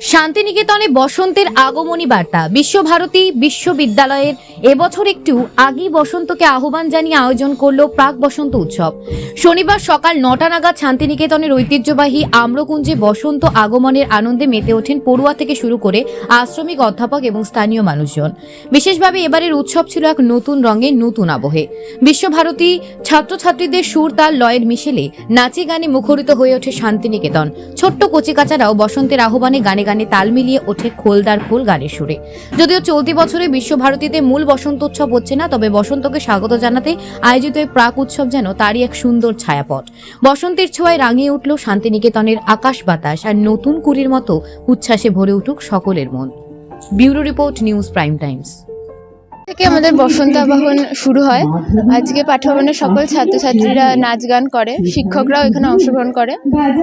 শান্তিনিকেতনে বসন্তের আগমনী বার্তা। বিশ্বভারতী বিশ্ববিদ্যালয়ের এবছর একটু আগেই বসন্তকে আহ্বান জানিয়ে আয়োজন করল প্রাক বসন্ত উৎসব। শনিবার সকাল নটা নাগাদ শান্তিনিকেতনের ঐতিহ্যবাহী আম্রকুঞ্জে বসন্ত আগমনের আনন্দে মেতে ওঠেন পড়ুয়া থেকে শুরু করে আশ্রমিক অধ্যাপক এবং স্থানীয় মানুষজন। বিশেষভাবে এবারের উৎসব ছিল এক নতুন রঙে নতুন আবহে। বিশ্বভারতী ছাত্রছাত্রীদের সুর তাল লয়ের মিশেলে নাচে গানে মুখরিত হয়ে ওঠে শান্তিনিকেতন। ছোট্ট কচিকাচারাও বসন্তের আহ্বানে গানে গানে তাল মিলিয়ে ওঠে খোলদার খোল গানের সুরে। যদিও চলতি বছরে বিশ্বভারতীতে মূল বসন্ত উৎসব হচ্ছে না, তবে বসন্তকে স্বাগত জানাতে আয়োজিত এই প্রাক উৎসব যেন তারই এক সুন্দর ছায়াপথ। বসন্তের ছোঁয়ায় রাঙিয়ে উঠল শান্তিনিকেতনের আকাশ বাতাস আর নতুন কুড়ির মতো উচ্ছ্বাসে ভরে উঠুক সকলের মন। Bureau report News Prime Times. থেকে আমাদের বসন্ত আবাহন শুরু হয়। আজকে পাঠভবনের সকল ছাত্রছাত্রীরা নাচ গান করে, শিক্ষকরাও এখানে অংশগ্রহণ করে,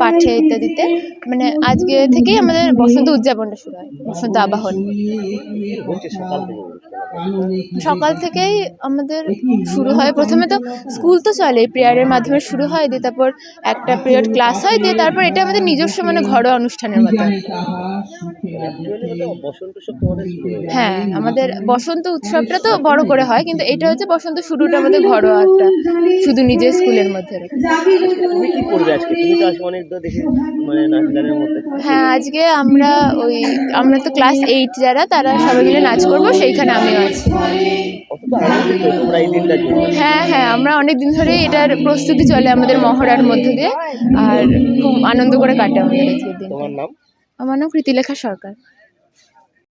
পাঠে ইত্যাদিতে। মানে আজকে থেকেই আমাদের বসন্ত উদযাপনটা শুরু হয়, বসন্ত আবাহন। সকাল থেকেই আমাদের শুরু হয়। প্রথমে তো স্কুল তো চলে প্রেয়ারের মাধ্যমে শুরু হয় দিয়ে তারপর একটা পিরিয়ড ক্লাস হয় দিয়ে তারপর এটা আমাদের নিজস্ব মানে ঘরোয়া অনুষ্ঠানের মতো। হয়ে আমাদের বসন্ত উৎসবটা তো বড় করে হয় কিন্তু এটা হচ্ছে বসন্ত শুরুটা আমাদের ঘরোয়া একটা শুধু নিজের স্কুলের মধ্যে মানে হ্যাঁ আজকে আমরা ওই আমরা তো ক্লাস এইট যারা তারা সবাই মিলে নাচ করব সেইখানে আমিও হ্যাঁ হ্যাঁ আমরা অনেক দিন ধরে এটার প্রস্তুতি চলে আমাদের মহড়ার মধ্যে দিয়ে আর খুব আনন্দ করে কাটে আমাদের আজকের দিন আমার নাম কৃতিলেখা সরকার।